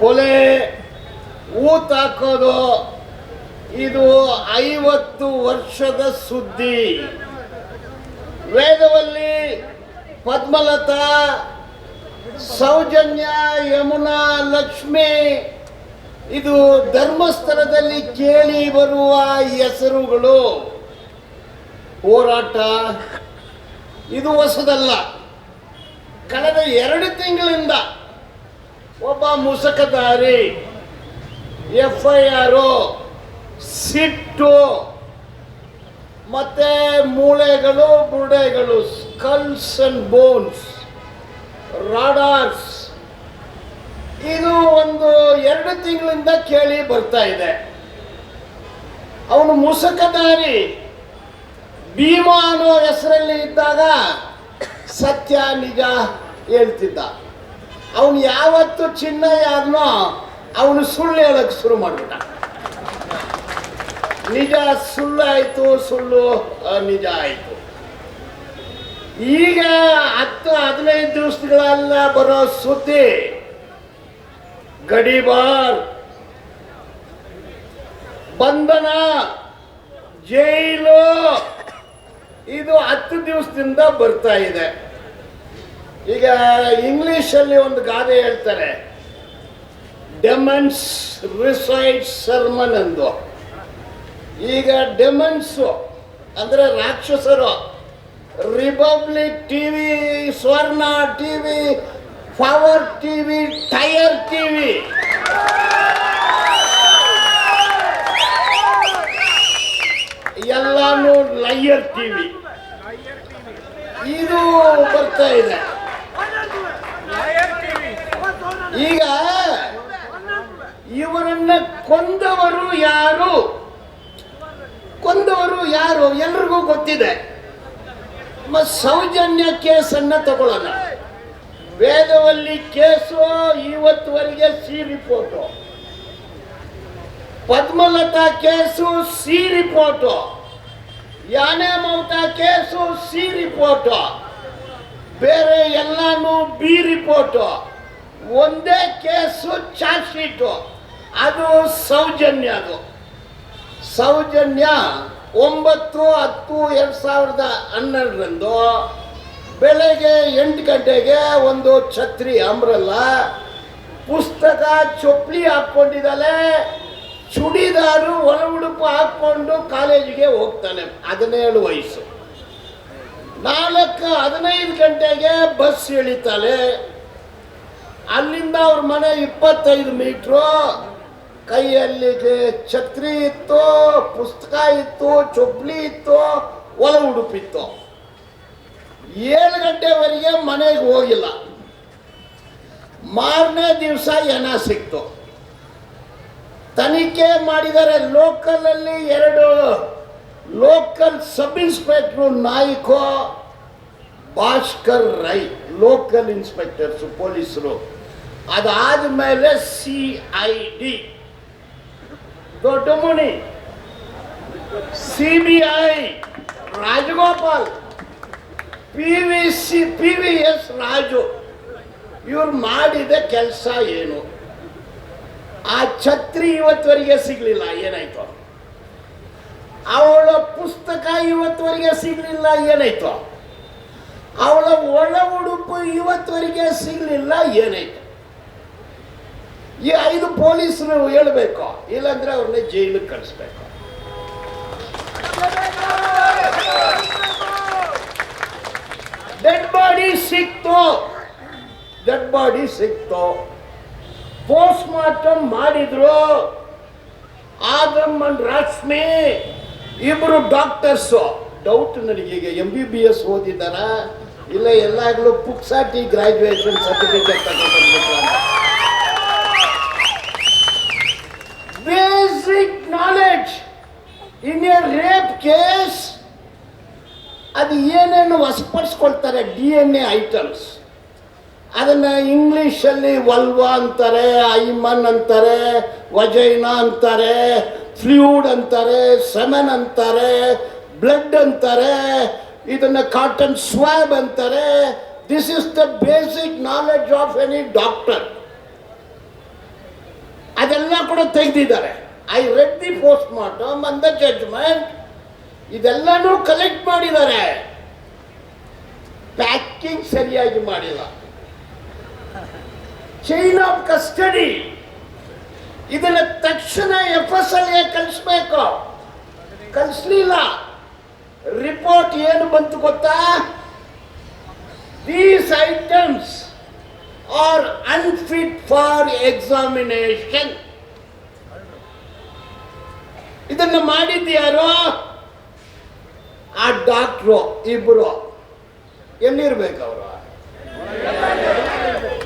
ಕೊಲೆ, ಊತ ಹಾಕೋದು, ಇದು ಐವತ್ತು ವರ್ಷದ ಸುದ್ದಿ. ವೇದವಲ್ಲಿ ಪದ್ಮಲತಾ, ಸೌಜನ್ಯ, ಯಮುನಾ, ಲಕ್ಷ್ಮಿ, ಇದು ಧರ್ಮಸ್ಥಳದಲ್ಲಿ ಕೇಳಿ ಬರುವ ಹೆಸರುಗಳು. ಹೋರಾಟ, ಇದು ಹೊಸದಲ್ಲ. ಕಳೆದ ಎರಡು ತಿಂಗಳಿಂದ ಒಬ್ಬ ಮುಸಕದಾರಿ. ಎಫ್ ಐ ಆರ್ ಸಿಟ್ಟು. ಮತ್ತೆ ಮೂಳೆಗಳು ಬುರುಡೆಗಳು ಸ್ಕಲ್ಸ್ ಅಂಡ್ ಬೋನ್ಸ್ ರಾಡಾರ್ಸ್ ಇದು ಒಂದು ಎರಡು ತಿಂಗಳಿಂದ ಕೇಳಿ ಬರ್ತಾ ಇದೆ. ಅವನು ಮುಸಕದಾರಿ. ಭೀಮಾ ಅನ್ನೋ ಹೆಸರಲ್ಲಿ ಇದ್ದಾಗ ಸತ್ಯ ನಿಜ ಹೇಳ್ತಿದ್ದ. ಅವನು ಯಾವತ್ತು ಚಿನ್ನ ಯಾರನೋ ಅವನು ಸುಳ್ಳು ಹೇಳಕ್ಕೆ ಶುರು ಮಾಡ್ಬಿಟ್ಟ. ನಿಜ ಸುಳ್ಳು ಆಯ್ತು, ಸುಳ್ಳು ನಿಜ ಆಯಿತು. ಈಗ ಹತ್ತು ಹದಿನೈದು ದಿವಸಗಳೆಲ್ಲ ಬರೋ ಸುದ್ದಿ. ಗಡಿಬಾರ್, ಬಂಧನ, ಜೈಲು. ಇದು ಹತ್ತು ದಿವಸದಿಂದ ಬರ್ತಾ ಇದೆ. ಈಗ ಇಂಗ್ಲಿಷಲ್ಲಿ ಒಂದು ಗಾದೆ ಹೇಳ್ತಾರೆ ಡೆಮನ್ಸ್ ರಿಸೈಡ್ ಸರ್ಮನ್ ಎಂದು ಈಗ ಡೆಮನ್ಸು ಅಂದ್ರೆ ರಾಕ್ಷಸರು Republic TV Swarna TV power TV tyre TV ಎಲ್ಲಾನು ಲೈಯರ್ ಟಿವಿ ಇದು ಬರ್ತಾ ಇದೆ. ಈಗ ಇವರನ್ನ ಕೊಂದವರು ಯಾರು? ಕೊಂದವರು ಯಾರು? ಎಲ್ರಿಗೂ ಗೊತ್ತಿದೆ. ಸೌಜನ್ಯ ಕೇಸನ್ನ ತಗೊಳ್ಳೋಣ. Vedavalli case ಇವತ್ತುವರೆಗೆ C report Padmalatha case C report ಯಾನೆ ಕೇಸು ಸಿ ರಿಪೋರ್ಟ್ ಬೇರೆ ಎಲ್ಲಾನು ಬಿ ರಿಪೋರ್ಟು ಒಂದೇ ಕೇಸು ಚಾರ್ಜ್ ಶೀಟು. ಅದು ಸೌಜನ್ಯ ಅದು. ಸೌಜನ್ಯ ಒಂಬತ್ತು ಹತ್ತು ಎರಡು ಸಾವಿರದ ಹನ್ನೆರಡರಂದು ಬೆಳಗ್ಗೆ ಎಂಟು ಗಂಟೆಗೆ ಒಂದು ಛತ್ರಿ ಅಂಬ್ರಲ್ಲ ಪುಸ್ತಕ ಚೊಪ್ಪಲಿ ಹಾಕ್ಕೊಂಡಿದ್ದಾಳೆ. ಚುಡಿದಾರು ಒಳ ಉಡುಪು ಹಾಕ್ಕೊಂಡು ಕಾಲೇಜಿಗೆ ಹೋಗ್ತಾನೆ. ಹದಿನೇಳು ವಯಸ್ಸು. ನಾಲ್ಕು ಹದಿನೈದು ಗಂಟೆಗೆ ಬಸ್ ಇಳಿತಾಳೆ ಅಲ್ಲಿಂದ ಅವ್ರ ಮನೆ ಇಪ್ಪತ್ತೈದು ಮೀಟ್ರು. ಕೈಯಲ್ಲಿ ಛತ್ರಿ ಇತ್ತು, ಪುಸ್ತಕ ಇತ್ತು, ಚೊಪ್ಲಿ ಇತ್ತು, ಒಲ ಉಡುಪಿತ್ತು. ಏಳು ಗಂಟೆವರೆಗೆ ಮನೆಗೆ ಹೋಗಿಲ್ಲ. ಮಾರನೇ ದಿವಸ ಎನ ಸಿಕ್ತು. ತನಿಖೆ ಮಾಡಿದರೆ ಲೋಕಲಲ್ಲಿ ಎರಡು ಲೋಕಲ್ ಸಬ್ ಇನ್ಸ್ಪೆಕ್ಟರ್ ನಾಯ್ಕೋ ಭಾಸ್ಕರ್ ರೈ ಲೋಕಲ್ ಇನ್ಸ್ಪೆಕ್ಟರ್ಸು ಪೊಲೀಸರು. ಅದಾದ ಮೇಲೆ C I D Dodda Muni C B I Rajagopal. P V C P V S Raju. ಇವ್ರು ಮಾಡಿದ ಕೆಲಸ ಏನು? ಆ ಛತ್ರಿ ಇವತ್ತುವರೆಗೆ ಸಿಗಲಿಲ್ಲ, ಏನಾಯ್ತು? ಅವಳ ಪುಸ್ತಕ ಇವತ್ತುವರೆಗೆ ಸಿಗಲಿಲ್ಲ, ಏನಾಯ್ತು? ಅವಳ ಒಳ ಉಡುಪು ಇವತ್ತುವರೆಗೆ ಸಿಗಲಿಲ್ಲ, ಏನಾಯ್ತು? ಈ ಐದು ಪೊಲೀಸರು ಹೇಳ್ಬೇಕು, ಇಲ್ಲಾಂದ್ರೆ ಅವ್ರನ್ನ ಜೈಲಿಗೆ ಕಳಿಸ್ಬೇಕು. ಡೆಡ್ ಬಾಡಿ ಸಿಕ್ತು. ಡೆಡ್ ಬಾಡಿ ಸಿಕ್ತು. ಪೋಸ್ಟ್ ಮಾರ್ಟಮ್ ಮಾಡಿದ್ರು. ಆದಮ್ಮನ್ ರಶ್ಮಿ, ಇಬ್ರು ಡಾಕ್ಟರ್ಸ್ ಡೌಟ್ ನನಗೆ ಈಗ ಎಂ ಬಿ ಬಿ ಎಸ್ ಓದಿದಾರ ಇಲ್ಲ, ಎಲ್ಲಾಗ್ಲೂ ಪುಕ್ಸಾಟಿ graduation certificate basic knowledge in a rape case ಅದು ಏನೇನು ವಶಪಡಿಸ್ಕೊಳ್ತಾರೆ ಡಿ ಎನ್ ಎ ಐಟಮ್ಸ್ ಅದನ್ನ ಇಂಗ್ಲೀಷಲ್ಲಿ ವಲ್ವಾ ಅಂತಾರೆ, ಐಮನ್ ಅಂತಾರೆ, ವಜೈನಾ ಅಂತಾರೆ, ಫ್ಲೂಡ್ ಅಂತಾರೆ, ಸೆಮನ್ ಅಂತಾರೆ, ಬ್ಲಡ್ ಅಂತಾರೆ ಇದನ್ನ ಕಾಟನ್ ಸ್ವಾಬ್ ಅಂತಾರೆ. This is the basic knowledge of any doctor ಅದೆಲ್ಲ ಕೂಡ ತೆಗೆದಿದ್ದಾರೆ. I read the post mortem ಅಂದ ಜಡ್ಜ್ಮೆಂಟ್ ಇದೆಲ್ಲನೂ ಕಲೆಕ್ಟ್ ಮಾಡಿದ್ದಾರೆ. ಪ್ಯಾಕಿಂಗ್ ಸರಿಯಾಗಿ ಮಾಡಿಲ್ಲ. ಚೈನ್ ಆಫ್ ಕಸ್ಟಡಿ ಇದನ್ನ ತಕ್ಷಣ ಎಫ್ ಎಸ್ ಎಲ್ಗೆ ಕಲಿಸ್ಬೇಕು. ಕಳಿಸ್ಲಿಲ್ಲ ರಿಪೋರ್ಟ್ ಏನು ಬಂತು ಗೊತ್ತಾ? These items are unfit for examination ಇದನ್ನು ಮಾಡಿದ್ದು ಯಾರು? ಆ ಡಾಕ್ಟ್ರು, ಇಬ್ರು. ಎಲ್ಲಿರ್ಬೇಕು ಅವರು?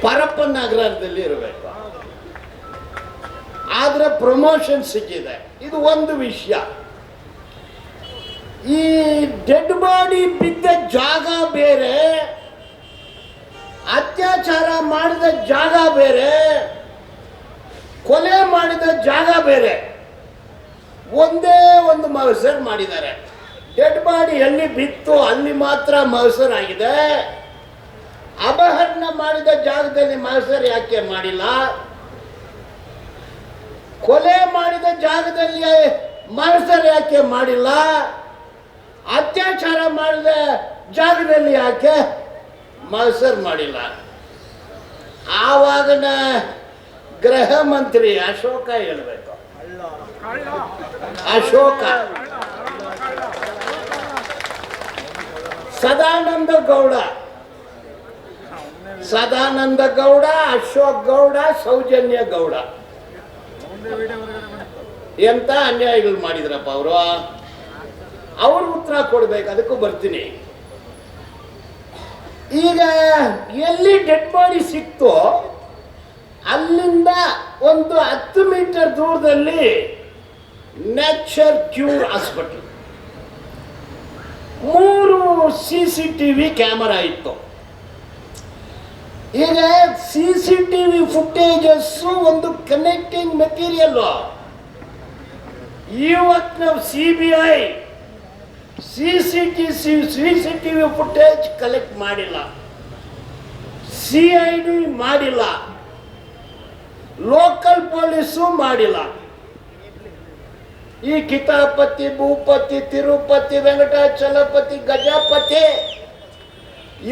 ಪರಪ್ಪ ನಗರದಲ್ಲಿ ಇರಬೇಕು. ಆದ್ರೆ ಪ್ರಮೋಷನ್ ಸಿಕ್ಕಿದೆ. ಇದು ಒಂದು ವಿಷಯ. ಈ ಡೆಡ್ ಬಾಡಿ ಬಿದ್ದ ಜಾಗ ಬೇರೆ, ಅತ್ಯಾಚಾರ ಮಾಡಿದ ಜಾಗ ಬೇರೆ, ಕೊಲೆ ಮಾಡಿದ ಜಾಗ ಬೇರೆ. ಒಂದೇ ಒಂದು ಮಹಸರ್ ಮಾಡಿದ್ದಾರೆ. ಡೆಡ್ ಬಾಡಿ ಎಲ್ಲಿ ಬಿತ್ತು ಅಲ್ಲಿ ಮಾತ್ರ ಮಹಸರ್ ಆಗಿದೆ. ಅಪಹರಣ ಮಾಡಿದ ಜಾಗದಲ್ಲಿ ಮಹಸರ್ ಯಾಕೆ ಮಾಡಿಲ್ಲ? ಕೊಲೆ ಮಾಡಿದ ಜಾಗದಲ್ಲಿ ಮಹಸರ್ ಯಾಕೆ ಮಾಡಿಲ್ಲ? ಅತ್ಯಾಚಾರ ಮಾಡಿದ, ಜಾಗದಲ್ಲಿ ಯಾಕೆ? ಮಸರ್ ಮಾಡಿಲ್ಲ. ಆವಾಗನ ಗೃಹ ಮಂತ್ರಿ ಅಶೋಕ ಹೇಳಬೇಕು. ಅಶೋಕ. ಸದಾನಂದ ಗೌಡ. ಸದಾನಂದ ಗೌಡ, ಅಶೋಕ್ ಗೌಡ, ಸೌಜನ್ಯ ಗೌಡ. ಎಂತ ಅನ್ಯಾಯಗಳು ಮಾಡಿದ್ರಪ್ಪ ಅವರು? ಅವ್ರು ಉತ್ತರ ಕೊಡ್ಬೇಕು, ಅದಕ್ಕೂ ಬರ್ತೀನಿ. ಈಗ ಎಲ್ಲಿ ಡೆಡ್ ಬಾಡಿ ಸಿಕ್ತೋ ಅಲ್ಲಿಂದ ಒಂದು ಹತ್ತು ಮೀಟರ್ ದೂರದಲ್ಲಿ ನ್ಯಾಚರ್ ಕ್ಯೂರ್ ಹಾಸ್ಪಿಟಲ್. ಮೂರು C C T V camera ಇತ್ತು. ಈಗ C C T V footages ಒಂದು ಕನೆಕ್ಟಿಂಗ್ ಮೆಟೀರಿಯಲ್ ಇವತ್ತು ನಾವು C B I C C T C C C T V footage collect ಮಾಡಿಲ್ಲ. ಸಿ ಐ ಡಿ ಮಾಡಿಲ್ಲ. Local police ಮಾಡಿಲ್ಲ. ಈ ಕಿತಾಪತಿ, ಭೂಪತಿ, ತಿರುಪತಿ, ವೆಂಕಟಾಚಲಪತಿ, ಗಜಪತಿ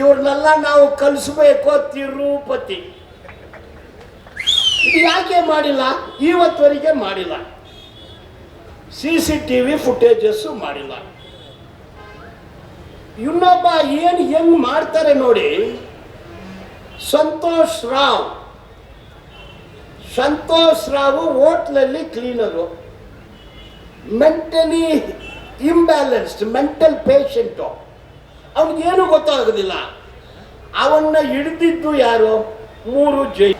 ಇವ್ರನ್ನೆಲ್ಲ ನಾವು ಕಲಿಸ್ಬೇಕು ತಿರುಪತಿ. ಇದು ಯಾಕೆ ಮಾಡಿಲ್ಲ? ಇವತ್ತುವರೆಗೆ ಮಾಡಿಲ್ಲ. C C T V footages ಮಾಡಿಲ್ಲ. ಇನ್ನೊಬ್ಬ ಏನು ಹೆಂಗ್ ಮಾಡ್ತಾರೆ ನೋಡಿ? ಸಂತೋಷ್ ರಾವ್. ಸಂತೋಷ್ ರಾವ್ ಹೋಟ್ಲಲ್ಲಿ cleaner mentally imbalanced mental patient ಅವನಿಗೇನು ಗೊತ್ತಾಗೋದಿಲ್ಲ. ಅವನ್ನ ಹಿಡಿದಿದ್ದು ಯಾರು? ಮೂರು ಜೈ.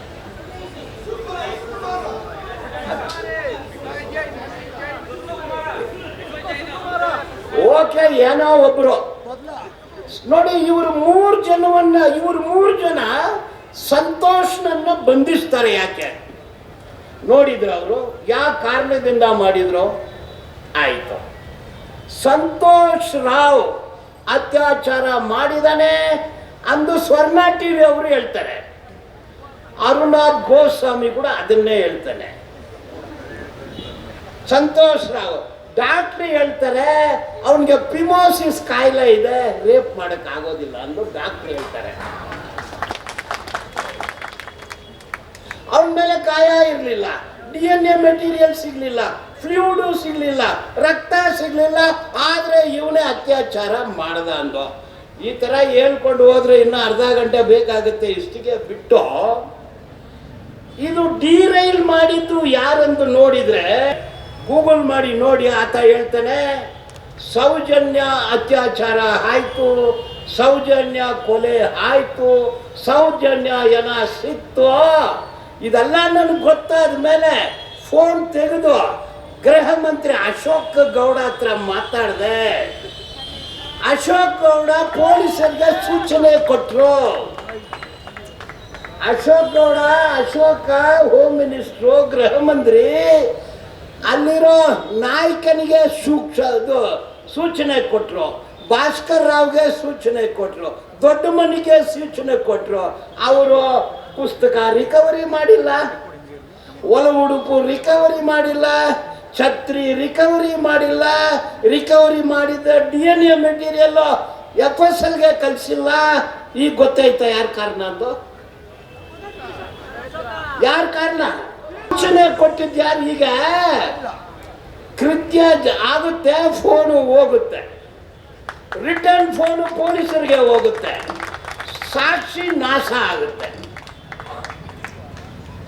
ಓಕೆ, ಏನೋ ಒಬ್ರು. ನೋಡಿ, ಇವರು ಮೂರು ಜನವನ್ನ, ಇವರು ಮೂರು ಜನ ಸಂತೋಷನನ್ನ ಬಂಧಿಸ್ತಾರೆ ಯಾಕೆ? ನೋಡಿದ್ರು ಅವರು ಯಾವ ಕಾರಣದಿಂದ ಮಾಡಿದ್ರು? ಆಯ್ತು. ಸಂತೋಷ್ ರಾವ್ ಅತ್ಯಾಚಾರ ಮಾಡಿದಾನೆ ಅಂದು ಸ್ವರ್ಣ ಟಿವಿ ಅವರು ಹೇಳ್ತಾರೆ. ಅರುಣಾಥ್ ಗೋಸ್ವಾಮಿ ಕೂಡ ಅದನ್ನೇ ಹೇಳ್ತಾನೆ. ಸಂತೋಷ್ ರಾವ್. ಡಾಕ್ಟ್ರ್ ಹೇಳ್ತಾರೆ, ಅವನಿಗೆ ಪಿಮೋಸಿಸ್ ಕಾಯಿಲೆ ಇದೆ, ರೇಪ್ ಮಾಡಕ್ ಆಗೋದಿಲ್ಲ ಅಂದು ಡಾಕ್ಟ್ರ್ ಹೇಳ್ತಾರೆ. ಅವನ ಮೇಲೆ ಕಾಯ ಇರಲಿಲ್ಲ, ಡಿ ಎನ್ ಎ ಮೆಟೀರಿಯಲ್ ಸಿಗ್ಲಿಲ್ಲ, ಫ್ಲೂಡು ಸಿಗ್ಲಿಲ್ಲ, ರಕ್ತ ಸಿಗ್ಲಿಲ್ಲ, ಆದ್ರೆ ಇವನೇ ಅತ್ಯಾಚಾರ ಮಾಡ್ದ ಅಂದು ಈ ತರ ಹೇಳ್ಕೊಂಡು ಹೋದ್ರೆ ಇನ್ನು ಅರ್ಧ ಗಂಟೆ ಬೇಕಾಗುತ್ತೆ ಇಷ್ಟಿಗೆ ಬಿಟ್ಟು, ಇದು ಡಿರೈಲ್ ಮಾಡಿದ್ದು ಯಾರಂತ ನೋಡಿದ್ರೆ ಗೂಗಲ್ ಮಾಡಿ ನೋಡಿ ಆತ ಹೇಳ್ತಾನೆ, ಸೌಜನ್ಯ ಅತ್ಯಾಚಾರ ಆಯ್ತು, ಸೌಜನ್ಯ ಕೊಲೆ ಆಯ್ತು, ಸೌಜನ್ಯ ಏನ ಸಿಕ್ತು. ಇದೆಲ್ಲ ನನಗೆ ಗೊತ್ತಾದ ಮೇಲೆ ಫೋನ್ ತೆಗೆದು ಗೃಹ ಮಂತ್ರಿ ಅಶೋಕ್ ಗೌಡ ಹತ್ರ ಮಾತಾಡಿದೆ. ಅಶೋಕ್ ಗೌಡ ಪೊಲೀಸರಿಗೆ ಸೂಚನೆ ಕೊಟ್ಟರು ಅಶೋಕ್ ಗೌಡ, ಅಶೋಕ ಹೋಮ್ ಮಿನಿಸ್ಟ್ರು ಗೃಹ ಮಂತ್ರಿ ಅಲ್ಲಿರೋ ನಾಯಕನಿಗೆ ಸೂಕ್ಷ ಸೂಚನೆ ಕೊಟ್ಟರು ಭಾಸ್ಕರ್ ರಾವ್ಗೆ ಸೂಚನೆ ಕೊಟ್ಟರು ದೊಡ್ಡ ಮನಿಗೆ ಸೂಚನೆ ಕೊಟ್ಟರು ಅವರು ಪುಸ್ತಕ ರಿಕವರಿ ಮಾಡಿಲ್ಲ. ಒಲ ಉಡುಪು ರಿಕವರಿ ಮಾಡಿಲ್ಲ. ಛತ್ರಿ ರಿಕವರಿ ಮಾಡಿಲ್ಲ. ರಿಕವರಿ ಮಾಡಿದ D N A material F ಕಲಿಸಿಲ್ಲ ಈಗ ಗೊತ್ತಾಯ್ತಾ ಯಾರ ಕಾರಣ ಅಂದು ಯಾರ ಕಾರಣ? ಸೂಚನೆ ಕೊಟ್ಟಿದ್ದು ಈಗ? ಕೃತ್ಯ ಆಗುತ್ತೆ ಫೋನು ಹೋಗುತ್ತೆ. ರಿಟರ್ನ್ ಫೋನು ಪೊಲೀಸರಿಗೆ ಹೋಗುತ್ತೆ. ಸಾಕ್ಷಿ ನಾಶ ಆಗುತ್ತೆ.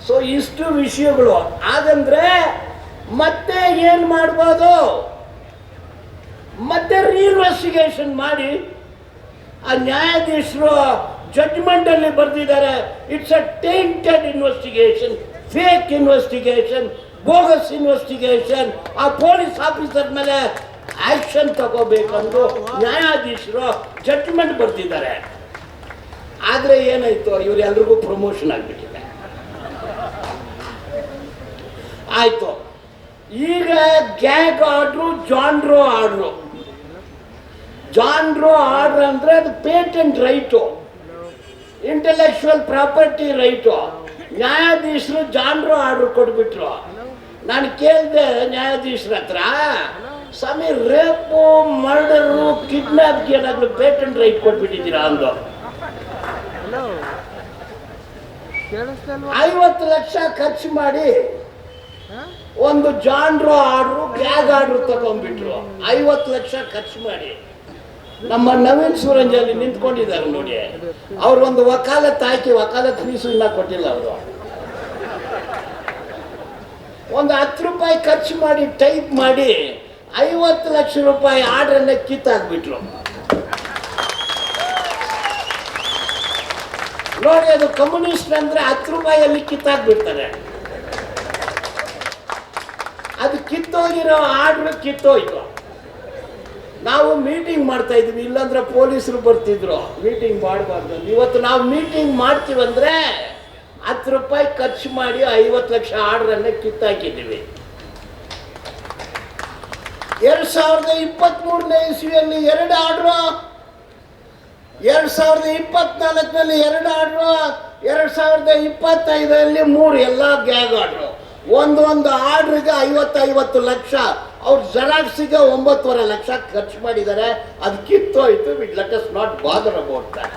ಸೊ ಇಷ್ಟು ವಿಷಯಗಳು. ಹಾಗಂದ್ರೆ ಮತ್ತೆ ಏನು ಮಾಡ್ಬೋದು? ಮತ್ತೆ ರೀಇನ್ವೆಸ್ಟಿಗೇಷನ್ ಮಾಡಿ. ಆ ನ್ಯಾಯಾಧೀಶರು ಜಡ್ಜ್ಮೆಂಟ್ ಅಲ್ಲಿ ಬರೆದಿದ್ದಾರೆ. It's a tainted investigation fake investigation bogus investigation ಆ ಪೊಲೀಸ್ ಆಫೀಸರ್ ಮೇಲೆ ಆಕ್ಷನ್ ತಗೋಬೇಕಂದು ನ್ಯಾಯಾಧೀಶರು ಜಡ್ಜ್ಮೆಂಟ್ ಬರ್ತಿದ್ದಾರೆ ಆದರೆ ಏನಾಯ್ತು? ಇವರೆಲ್ರಿಗೂ ಪ್ರಮೋಷನ್ ಆಗಿಬಿಟ್ಟಿದೆ. ಆಯ್ತು. ಈಗ gag order John Doe order John Doe order ಅಂದ್ರೆ ಅದು patent right intellectual property right ನ್ಯಾಯಾಧೀಶರು ಜಾನ್ರು ಆರ್ಡರ್ ಕೊಟ್ಬಿಟ್ರು. ನಾನು ಕೇಳಿದೆ ನ್ಯಾಯಾಧೀಶರ ಹತ್ರ, ಸ್ವಾಮಿ, ರೇಪು, ಮರ್ಡರು ಕಿಡ್ನಾಪ್ಗೆ ಏನಾದ್ರು ಪೇಟೆಂಟ್ ರೈಟ್ ಕೊಟ್ಬಿಟ್ಟಿದ್ದೀರಾ? ಅಂದು. ಐವತ್ತು ಲಕ್ಷ ಖರ್ಚು ಮಾಡಿ ಒಂದು ಜಾನ್ರು ಆರ್ಡ್ರು, ಬ್ಯಾಗ್ ಆರ್ಡ್ರು ತಗೊಂಡ್ಬಿಟ್ರು. ಐವತ್ತು ಲಕ್ಷ ಖರ್ಚು ಮಾಡಿ. ನಮ್ಮ ನವೀನ್ ಸೂರಂಜಲ್ಲಿ ನಿಂತ್ಕೊಂಡಿದ್ದಾರೆ ನೋಡಿ. ಅವ್ರು ಒಂದು ವಕಾಲತ್ ಹಾಕಿ ವಕಾಲತ್ ಫೀಸು ಇನ್ನ ಕೊಟ್ಟಿಲ್ಲ ಅವರು. ಒಂದು ಹತ್ತು ರೂಪಾಯಿ ಖರ್ಚು ಮಾಡಿ, ಟೈಪ್ ಮಾಡಿ ಐವತ್ತು ಲಕ್ಷ ರೂಪಾಯಿ ಆರ್ಡ್ರನ್ನ ಕಿತ್ತಾಕ್ಬಿಟ್ರು. ನೋಡಿ, ಅದು ಕಮ್ಯುನಿಸ್ಟ್ ಅಂದ್ರೆ ಹತ್ತು ರೂಪಾಯಲ್ಲಿ ಕಿತ್ತಾಕ್ಬಿಡ್ತಾರೆ. ಅದು ಕಿತ್ತೋಗಿರೋ ಆರ್ಡ್ರ್ ಕಿತ್ತೋಯ್ತು. ನಾವು ಮೀಟಿಂಗ್ ಮಾಡ್ತಾ ಇದ್ವಿ, ಇಲ್ಲಾಂದ್ರೆ ಪೊಲೀಸರು ಬರ್ತಿದ್ರು. ಮೀಟಿಂಗ್ ಮಾಡಬಾರ್ದು. ಇವತ್ತು ನಾವು ಮೀಟಿಂಗ್ ಮಾಡ್ತೀವಂದ್ರೆ ಹತ್ತು ರೂಪಾಯಿ ಖರ್ಚು ಮಾಡಿ ಐವತ್ತು ಲಕ್ಷ ಆರ್ಡ್ರನ್ನ ಕಿತ್ತಾಕಿದ್ದೀವಿ. ಎರಡ್ ಸಾವಿರದ ಇಪ್ಪತ್ತ್ ಮೂರನೇ ಇಸ್ವಿಯಲ್ಲಿ ಎರಡು ಆರ್ಡ್ರು ಎರಡ್ ಸಾವಿರದ ಇಪ್ಪತ್ನಾಲ್ಕನಲ್ಲಿ ಎರಡು ಆರ್ಡ್ರು ಎರಡ್ ಸಾವಿರದ ಇಪ್ಪತ್ತೈದರಲ್ಲಿ ಮೂರು ಎಲ್ಲ ಗ್ಯಾಗ್ ಆರ್ಡ್ರು ಒಂದೊಂದು ಒಂದು ಆರ್ಡ್ರಿಗೆ ಐವತ್ತು ಐವತ್ತು ಲಕ್ಷ. ಅವ್ರು ಜೆರಾಕ್ಸಿಗೆ ಒಂಬತ್ತುವರೆ ಲಕ್ಷ ಖರ್ಚು ಮಾಡಿದ್ದಾರೆ ಅದು ಕಿತ್ತೋಯ್ತು with let us not bother about that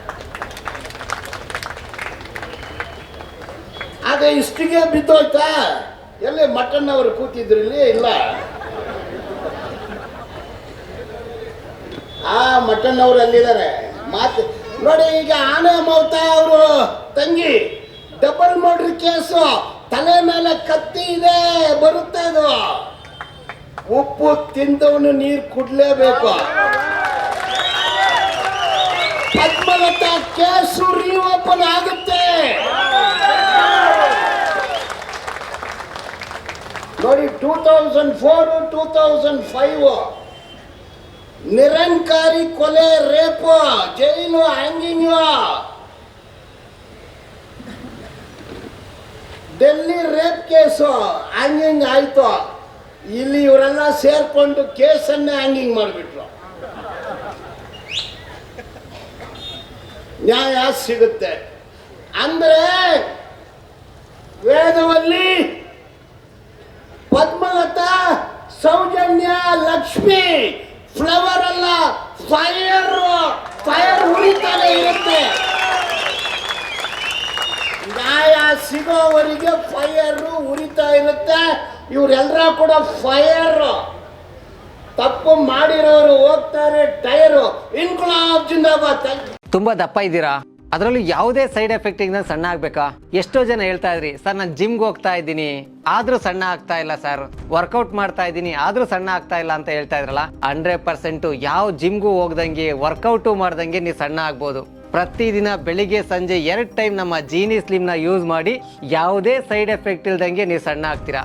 ಇಷ್ಟಿಗೆ ಬಿದ್ದೋಯ್ತಾ? ಎಲ್ಲಿ ಮಟನ್ ಅವರು ಕೂತಿದ್ರು ಇಲ್ಲಿ? ಇಲ್ಲ. ಆ ಮಟನ್ ಅವರು ಅಲ್ಲಿದ್ದಾರೆ ಮಾತು, ನೋಡಿ ಈಗ ಆನೆ ಮೌತ ಅವರು. ತಂಗಿ ಡಬಲ್ ಮರ್ಡರ್ ಕೇಸು. ತಲೆ ಮೇಲೆ ಕತ್ತಿ ಇದೆ, ಬರುತ್ತೆ ಅದು ಉಪ್ಪು ತಿಂದವನು ನೀರು ಕುಡ್ಲೇಬೇಕು. ಪದ್ಮಲತಾ ಕೇಸು ರೀಓಪನ್ ಆಗುತ್ತೆ. ನೋಡಿ two thousand four two thousand five Nirankari ಕೊಲೆ, ರೇಪ, jail hanging Delhi rape case hanging ಆಯ್ತು. ಇಲ್ಲಿ ಇವರೆಲ್ಲ ಸೇರ್ಕೊಂಡು ಕೇಸನ್ನ ಹ್ಯಾಂಗಿಂಗ್ ಮಾಡಿಬಿಟ್ರು. ನ್ಯಾಯ ಸಿಗುತ್ತೆ. ಅಂದ್ರೆ ವೇದವಲ್ಲಿ ಪದ್ಮಲತಾ, ಸೌಜನ್ಯ, ಲಕ್ಷ್ಮಿ ಫ್ಲವರ್ ಅಲ್ಲ ಫೈರ್ ಫೈರ್ ಉಳಿತಾನೆ ಇರುತ್ತೆ. ನ್ಯಾಯ ಸಿಗೋವರಿಗೆ ಫೈರ್ ಉರಿತಾ ಇರುತ್ತೆ. ಇವರೆಲ್ಲರ ಕೂಡ ಫೈರ್ ತಪ್ಪು ಮಾಡಿರೋರು ಹೋಗ್ತಾರೆ, ಟೈರು. ಇನ್ಕುಲಾಬ್ ತುಂಬಾ ದಪ್ಪ ಇದ್ದೀರಾ? ಅದರಲ್ಲೂ ಯಾವುದೇ ಸೈಡ್ ಎಫೆಕ್ಟ್ ಇಂದ ಸಣ್ಣ ಆಗ್ಬೇಕಾ? ಎಷ್ಟೋ ಜನ ಹೇಳ್ತಾ ಇದ್ರಿ, ಸರ್, ನಾನು ಜಿಮ್ಗೆ ಹೋಗ್ತಾ ಇದ್ದೀನಿ. ಆದ್ರೂ ಸಣ್ಣ ಆಗ್ತಾ ಇಲ್ಲ, ಸರ್. ವರ್ಕೌಟ್ ಮಾಡ್ತಾ ಇದ್ದೀನಿ, ಆದ್ರೂ ಸಣ್ಣ ಆಗ್ತಾ ಇಲ್ಲ ಅಂತ ಹೇಳ್ತಾ ಇದ್ರಲ್ಲ ಹಂಡ್ರೆಡ್ ಪರ್ಸೆಂಟ್ ಯಾವ ಜಿಮ್ಗೂ ಹೋಗ್ದಂಗೆ ವರ್ಕೌಟು ಮಾಡ್ದಂಗೆ ನೀವು ಸಣ್ಣ ಆಗ್ಬೋದು. ಪ್ರತಿದಿನ ಬೆಳಿಗ್ಗೆ, ಸಂಜೆ ಎರಡು ಟೈಮ್ ನಮ್ಮ ಜೀನಿ ಸ್ಲಿಮ್ನ ಯೂಸ್ ಮಾಡಿ, ಯಾವುದೇ ಸೈಡ್ ಎಫೆಕ್ಟ್ ಇಲ್ದಂಗೆ ನೀವು ಸಣ್ಣ ಆಗ್ತೀರಾ?